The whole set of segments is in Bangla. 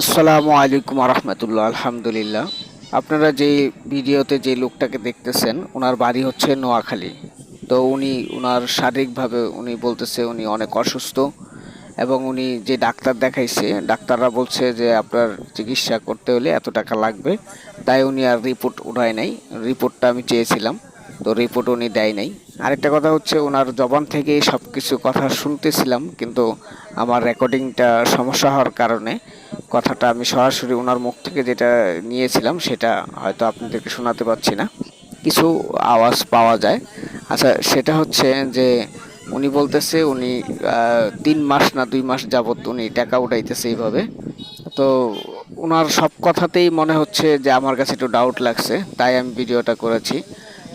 আসসালামু আলাইকুম রহমতুল্লাহ আলহামদুলিল্লাহ। আপনারা যে ভিডিওতে যে লোকটাকে দেখতেছেন, ওনার বাড়ি হচ্ছে নোয়াখালী। তো উনি ওনার শারীরিকভাবে উনি বলতেছে উনি অনেক অসুস্থ এবং উনি যে ডাক্তার দেখাইছে, ডাক্তাররা বলছে যে আপনার চিকিৎসা করতে হলে এত টাকা লাগবে। তাই উনি আর রিপোর্ট উঠায় নাই। রিপোর্টটা আমি চেয়েছিলাম, তো রিপোর্ট উনি দেয় নাই। আরেকটা কথা হচ্ছে ওনার জবান থেকেই সব কিছু কথা শুনতেছিলাম, কিন্তু আমার রেকর্ডিংটা সমস্যা হওয়ার কারণে কথাটা আমি সরাসরি ওনার মুখ থেকে যেটা নিয়েছিলাম সেটা হয়তো আপনাদেরকে শোনাতে পারছি না। কিছু আওয়াজ পাওয়া যায়। আচ্ছা সেটা হচ্ছে যে উনি বলতেছে উনি তিন মাস না দুই মাস যাবত উনি টাকা উঠাইতেছে এইভাবে। তো ওনার সব কথাতেই মনে হচ্ছে যে আমার কাছে একটু ডাউট লাগছে, তাই আমি ভিডিওটা করেছি।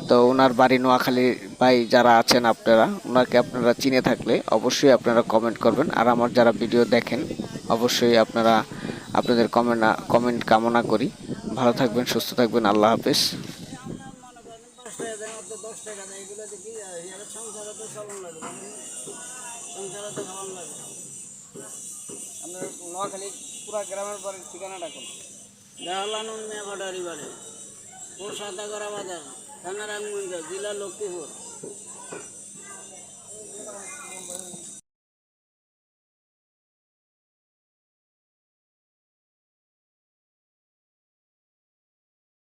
তো ওনার বাড়ি নোয়াখালী ভাই যারা আছেন আপনারা, ওনাকে আপনারা চিনে থাকলে অবশ্যই আপনারা কমেন্ট করবেন। আর আমার যারা ভিডিও দেখেন, অবশ্যই আপনারা আপনাদের কমেন্ট কমেন্ট কামনা করি। ভালো থাকবেন, সুস্থ থাকবেন, আল্লাহ হাফেজ। ঠিকানাটা বাড়ি পোষাদাগরা বাজার থানা রামগঞ্জ জেলা লক্ষ্মীপুর।